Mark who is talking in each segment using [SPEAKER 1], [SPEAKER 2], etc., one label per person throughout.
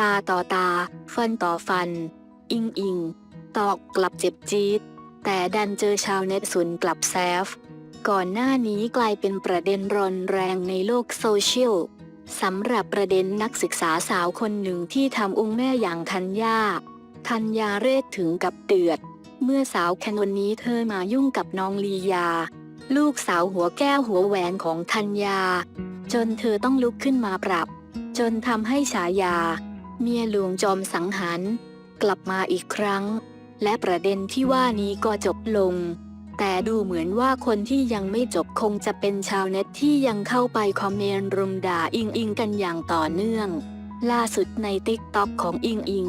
[SPEAKER 1] ตาต่อตา ฟันต่อฟัน อิงอิง ตอกกลับเจ็บจี๊ด แต่ดันเจอชาวเน็ตสวนกลับแซฟ ก่อนหน้านี้กลายเป็นประเด็นร้อนแรงในโลกโซเชียลสำหรับประเด็นนักศึกษาสาวคนหนึ่งที่ทำองค์แม่อย่างธัญญาธัญญาเรศถึงกับเดือด เมื่อสาวแคนวันนี้เธอมายุ่งกับน้องลียา ลูกสาวหัวแก้วหัวแหวนของธัญญา จนเธอต้องลุกขึ้นมาปรับ จนทำให้ฉายา เมียหลวงจอมสังหารกลับมาอีกครั้ง และประเด็นที่ว่านี้ก็จบลง แต่ดูเหมือนว่าคนที่ยังไม่จบคงจะเป็นชาวเน็ตที่ยังเข้าไปคอมเมนต์รุมด่าอิงอิงกันอย่างต่อเนื่อง ล่าสุดในติ๊กต็อกของอิงอิง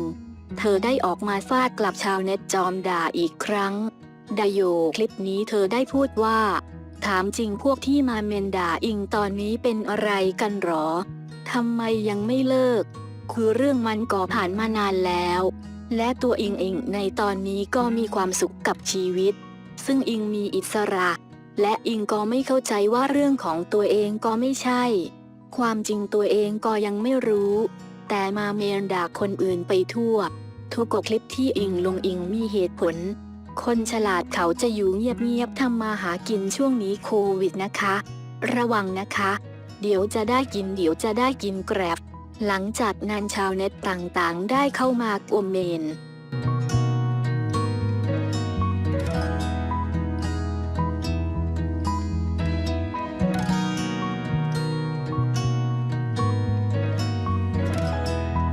[SPEAKER 1] เธอได้ออกมาฟาดกลับชาวเน็ตจอมด่าอีกครั้งดโยคลิปนี้เธอได้พูดว่า ถามจริงพวกที่มาเมนด่าอิงตอนนี้เป็นอะไรกันหรอทำไมยังไม่เลิก คือเรื่องมันก่อผ่านมานานแล้ว และตัวอิงเองในตอนนี้ก็มีความสุขกับชีวิต ซึ่งอิงมีอิสระ และอิงก็ไม่เข้าใจว่าเรื่องของตัวเองก็ไม่ใช่ ความจริงตัวเองก็ยังไม่รู้ แต่มาเมนด่าคนอื่นไปทั่ว ทุกกคลิปที่อิงลงอิงมีเหตุผล คนฉลาดเขาจะอยู่เงียบๆทำมาหากินช่วงนี้โควิดนะคะ ระวังนะคะ เดี๋ยวจะได้กินเดี๋ยวจะได้กินแกร็บ หลังจากนั้นชาวเน็ตต่างๆ ได้เข้ามาอมเมน